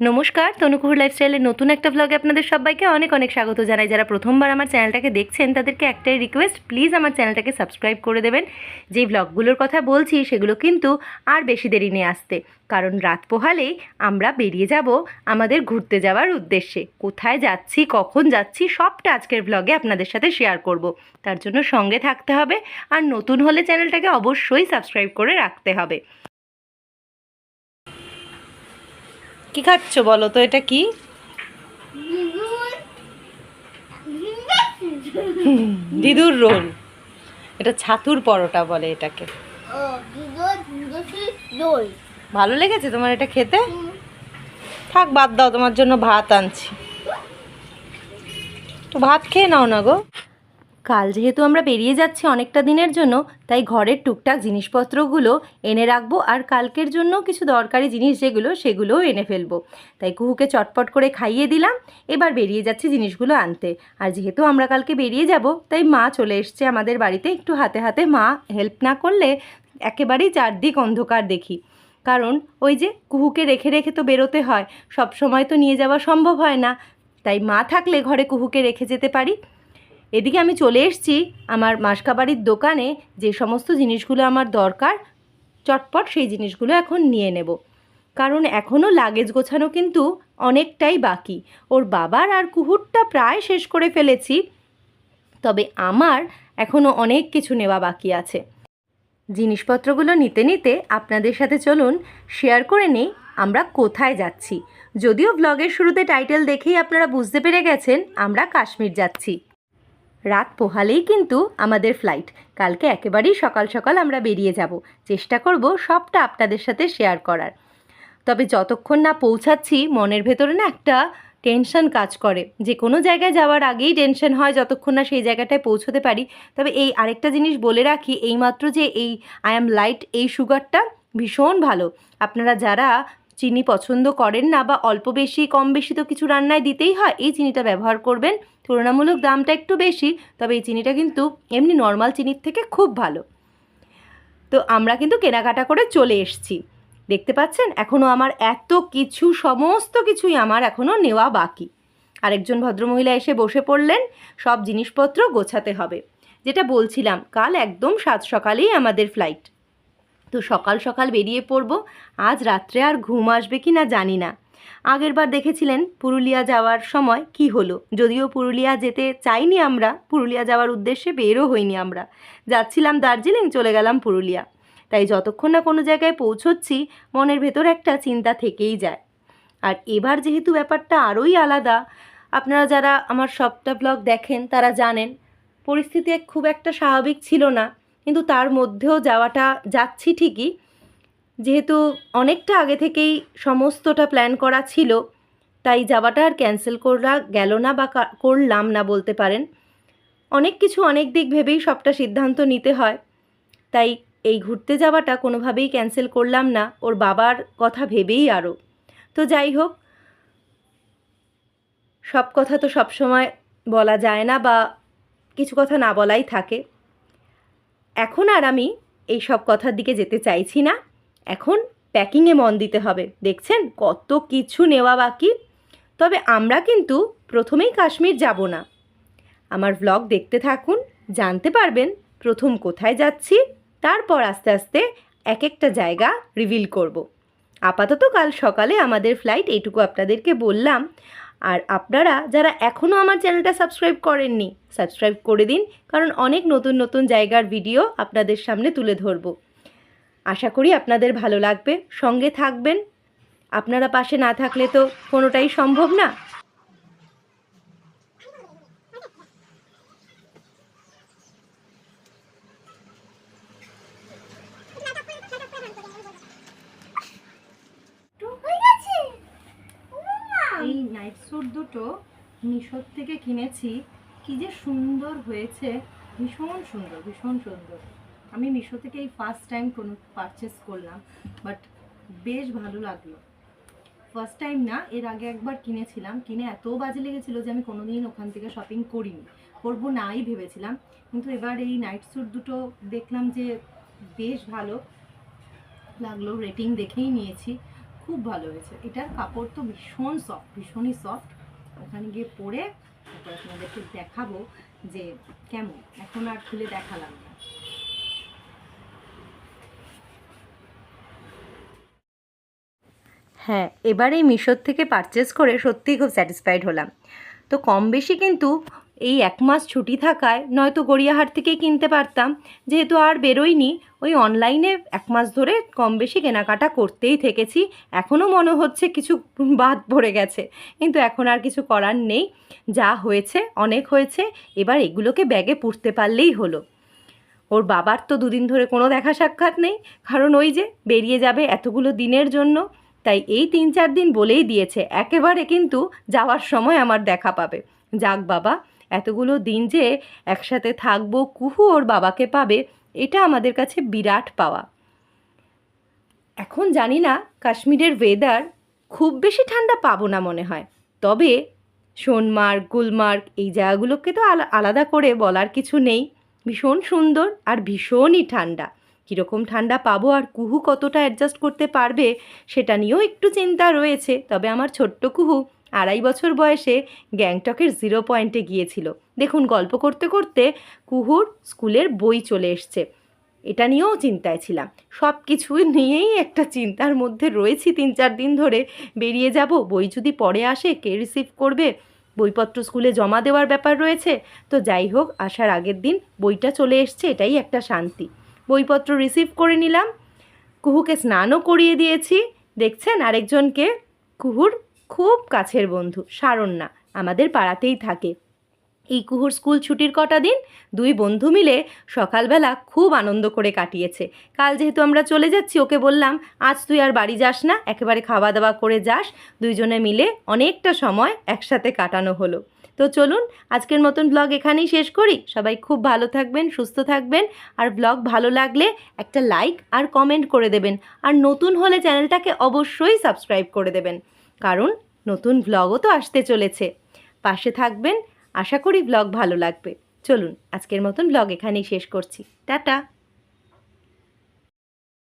নমস্কার তনুকুহুর লাইফস্টাইলের নতুন একটা ব্লগে আপনাদের সবাইকে অনেক অনেক স্বাগত জানাই। যারা প্রথমবার আমার চ্যানেলটাকে দেখছেন, তাদেরকে একটাই রিকোয়েস্ট প্লিজ আমার চ্যানেলটাকে সাবস্ক্রাইব করে দেবেন। যেই ব্লগগুলোর কথা বলছি, সেগুলো কিন্তু আর বেশি দেরি নিয়ে আসতে। কারণ রাত পোহালেই আমরা বেরিয়ে যাব আমাদের ঘুরতে যাওয়ার উদ্দেশ্যে। কোথায় যাচ্ছি, কখন যাচ্ছি, সবটা আজকের ব্লগে আপনাদের সাথে শেয়ার করব। তার জন্য সঙ্গে থাকতে হবে আর নতুন হলে চ্যানেলটাকে অবশ্যই সাবস্ক্রাইব করে রাখতে হবে। কি খাচ্ছ বলো তো এটা কি? দিদুর রোল। এটা ছাতুর পরোটা বলে এটাকে। ভালো লেগেছে তোমার এটা খেতে? থাক বাদ দাও তোমার জন্য ভাত আনছি। তো ভাত খেয়ে নাও না গো। কাল যেহেতু আমরা বেরিয়ে যাচ্ছি অনেকটা দিনের জন্য, তাই ঘরের টুকটাক জিনিসপত্রগুলো এনে রাখব আর কালকের জন্য কিছু দরকারি জিনিস যেগুলো, সেগুলোও এনে ফেলব। তাই কুহুকে চটপট করে খাইয়ে দিলাম, এবার বেরিয়ে যাচ্ছি জিনিসগুলো আনতে। আর যেহেতু আমরা কালকে বেরিয়ে যাব, তাই মা চলে এসছে আমাদের বাড়িতে, একটু হাতে হাতে মা হেল্প না করলে একেবারেই চারদিক অন্ধকার দেখি। কারণ ওই যে কুহুকে রেখে রেখে তো বেরোতে হয় সব সময় তো নিয়ে যাওয়া সম্ভব হয় না। তাই মা থাকলে ঘরে কুহুকে রেখে যেতে পারি। এদিকে আমি চলে এসেছি আমার মাসকাবাড়ির দোকানে যে সমস্ত জিনিসগুলো আমার দরকার, চটপট সেই জিনিসগুলো এখন নিয়ে নেব। কারণ এখনও লাগেজ গোছানো কিন্তু অনেকটাই বাকি। ওর বাবার আর কুহুরটা প্রায় শেষ করে ফেলেছি, তবে আমার এখনও অনেক কিছু নেওয়া বাকি আছে। জিনিসপত্রগুলো নিতে নিতে আপনাদের সাথে চলুন শেয়ার করে নেই আমরা কোথায় যাচ্ছি। যদিও ব্লগের শুরুতে টাইটেল দেখেই আপনারা বুঝতে পেরে গেছেন, আমরা কাশ্মীর যাচ্ছি। রাত পোহালেই কিন্তু আমাদের ফ্লাইট কালকে একেবারেই সকাল সকাল আমরা বেরিয়ে যাব। চেষ্টা করব সবটা আপনাদের সাথে শেয়ার করার। তবে যতক্ষণ না পৌঁছাচ্ছি, মনের ভেতরে না একটা টেনশন কাজ করে। যে কোনো জায়গায় যাওয়ার আগেই টেনশন হয় যতক্ষণ না সেই জায়গাটায় পৌঁছতে পারি। তবে এই আরেকটা জিনিস বলে রাখি, এইমাত্র যে এই আই অ্যাম লাইট এই সুগারটা ভীষণ ভালো। আপনারা যারা চিনি পছন্দ করেন না বা অল্প বেশি, কম বেশি তো কিছু রান্নায় দিতেই হয়, এই চিনিটা ব্যবহার করবেন। তুলনামূলক দামটা একটু বেশি, তবে এই চিনিটা কিন্তু এমনি নর্মাল চিনির থেকে খুব ভালো। তো আমরা কিন্তু কেনাকাটা করে চলে এসেছি। দেখতে পাচ্ছেন? এখনও আমার এত কিছু, সমস্ত কিছুই আমার এখনও নেওয়া বাকি। আরেকজন ভদ্রমহিলা এসে বসে পড়লেন, সব জিনিসপত্র গোছাতে হবে। যেটা বলছিলাম, কাল একদম সাত সকালেই আমাদের ফ্লাইট তো সকাল সকাল বেরিয়ে পড়ব, আজ রাত্রে আর ঘুম আসবে কি না জানি না। আগেরবার দেখেছিলেন পুরুলিয়া যাওয়ার সময় কি হলো। যদিও পুরুলিয়া যেতে চাইনি আমরা, পুরুলিয়া যাওয়ার উদ্দেশ্যে বেরও হইনি আমরা। যাচ্ছিলাম দার্জিলিং, চলে গেলাম পুরুলিয়া। তাই যতক্ষণ না কোনো জায়গায় পৌঁছচ্ছি, মনের ভেতর একটা চিন্তা থেকেই যায়। আর এবার যেহেতু ব্যাপারটা আরোই আলাদা, আপনারা যারা আমার সবটা ব্লগ দেখেন, তারা জানেন, পরিস্থিতি খুব একটা স্বাভাবিক ছিল না। কিন্তু তার মধ্যেও যাওয়াটা, যাচ্ছি ঠিকই যেহেতু অনেকটা আগে থেকেই সমস্তটা প্ল্যান করা ছিল, তাই যাওয়াটা আর ক্যান্সেল করা গেল না বা করলাম না বলতে পারেন। অনেক কিছু অনেক দিক ভেবেই সবটা সিদ্ধান্ত নিতে হয়। তাই এই ঘুরতে যাওয়াটা কোনোভাবেই ক্যান্সেল করলাম না, ওর বাবার কথা ভেবেই আরও তো যাই হোক, সব কথা তো সব সময় বলা যায় না বা কিছু কথা না বলাই থাকে। এখন আর আমি এই সব কথার দিকে যেতে চাইছি না। এখন প্যাকিংয়ে মন দিতে হবে। দেখছেন? কত কিছু নেওয়া বাকি। তবে আমরা কিন্তু প্রথমেই কাশ্মীর যাব না। আমার ব্লগ দেখতে থাকুন, জানতে পারবেন প্রথম কোথায় যাচ্ছি, তারপর আস্তে আস্তে এক একটা জায়গা রিভিল করব। আপাতত কাল সকালে আমাদের ফ্লাইট এইটুকু আপনাদেরকে বললাম। আর আপনারা যারা এখনও আমার চ্যানেলটা সাবস্ক্রাইব করেননি সাবস্ক্রাইব করে দিন, কারণ অনেক নতুন নতুন জায়গার ভিডিও আপনাদের সামনে তুলে ধরব। আশা করি আপনাদের ভালো লাগবে। সঙ্গে থাকবেন। আপনারা পাশে না থাকলে তো কোনোটাই সম্ভব না। এই নাইট স্যুট দুটো মিশোর থেকে কিনেছি। কি যে সুন্দর হয়েছে। ভীষণ সুন্দর ভীষণ সুন্দর। আমি মিশো থেকে এই ফার্স্ট টাইম কোনো পারচেস করলাম বাট বেশ ভালো লাগল। ফার্স্ট টাইম না, এর আগে একবার কিনেছিলাম, কিনে এত বাজে লেগেছিল যে আমি কোনোদিন ওখান থেকে শপিং করিনি। করব নাই ভেবেছিলাম, কিন্তু এবার এই নাইট স্যুট দুটো দেখলাম যে বেশ ভালো লাগল রেটিং দেখেই নিয়েছি, খুব ভালো হয়েছে। এটার কাপড় তো ভীষণ সফট ভীষণই সফট ওখানে গিয়ে পরে আপনাদেরকে দেখাবো যে কেমন, এখন আর খুলে দেখালাম না। হ্যাঁ এবার এই মিশোর থেকে পারচেস করে সত্যিই খুব স্যাটিসফাইড হলাম। তো কম বেশি কিন্তু এই এক মাস ছুটি থাকায় নয়তো গড়িয়াহাট থেকেই কিনতে পারতাম। যেহেতু আর বেরোইনি, ওই অনলাইনে এক মাস ধরে কম বেশি কেনাকাটা করতেই থেকেছি। এখনও মনে হচ্ছে কিছু বাদ পড়ে গেছে, কিন্তু এখন আর কিছু করার নেই। যা হয়েছে, অনেক হয়েছে, এবার এগুলোকে ব্যাগে পুড়তে পারলেই হলো। ওর বাবার তো দুদিন ধরে কোনো দেখা সাক্ষাৎ নেই, কারণ ওই যে বেরিয়ে যাবে এতগুলো দিনের জন্য। তাই এই তিন চার দিন বলেই দিয়েছে, একেবারে কিন্তু যাওয়ার সময় আমার দেখা পাবে। যাক বাবা, এতগুলো দিন যে একসাথে থাকব, কুহু ওর বাবাকে পাবে, এটা আমাদের কাছে বিরাট পাওয়া। এখন জানি না কাশ্মীরের ওয়েদার খুব বেশি ঠান্ডা পাবো না মনে হয়। তবে সোনমার্গ, গুলমার্গ এই জায়গাগুলোকে তো আলা- আলাদা করে বলার কিছু নেই। ভীষণ সুন্দর আর ভীষণই ঠান্ডা। কীরকম ঠান্ডা পাবো আর কুহু কতটা অ্যাডজাস্ট করতে পারবে সেটা নিয়েও একটু চিন্তা রয়েছে। তবে আমার ছোট্ট কুহু আড়াই বছর বয়সে গ্যাংটকের জিরো পয়েন্টে গিয়েছিল। দেখুন, গল্প করতে করতে কুহুর স্কুলের বই চলে এসছে। এটা নিয়েও চিন্তায় ছিলাম। সব কিছু নিয়েই একটা চিন্তার মধ্যে রয়েছি তিন চার দিন ধরে। বেরিয়ে যাব, বই যদি পরে আসে, কে রিসিভ করবে? বইপত্র স্কুলে জমা দেওয়ার ব্যাপার রয়েছে। তো যাই হোক, আসার আগের দিন বইটা চলে এসছে, এটাই একটা শান্তি। বইপত্র রিসিভ করে নিলাম। কুহুকে স্নানও করিয়ে দিয়েছি। দেখছেন, আরেকজনকে, কুহুর খুব কাছের বন্ধু, সারণ্যা, আমাদের পাড়াতেই থাকে। এই কুহুর স্কুল ছুটির কটা দিন দুই বন্ধু মিলে সকালবেলা খুব আনন্দ করে কাটিয়েছে। কাল যেহেতু আমরা চলে যাচ্ছি, ওকে বললাম, আজ তুই আর বাড়ি যাস না, একেবারে খাওয়া দাওয়া করে যাস। দুইজনে মিলে অনেকটা সময় একসাথে কাটানো হলো। তো চলুন আজকের মতন ব্লগ এখানেই শেষ করি। সবাই খুব ভালো থাকবেন, সুস্থ থাকবেন। আর ব্লগ ভালো লাগলে একটা লাইক আর কমেন্ট করে দেবেন। আর নতুন হলে চ্যানেলটাকে অবশ্যই সাবস্ক্রাইব করে দেবেন। কারণ নতুন ব্লগও তো আসতে চলেছে। পাশে থাকবেন, আশা করি ব্লগ ভালো লাগবে। চলুন আজকের মতন ব্লগ এখানেই শেষ করছি। টাটা!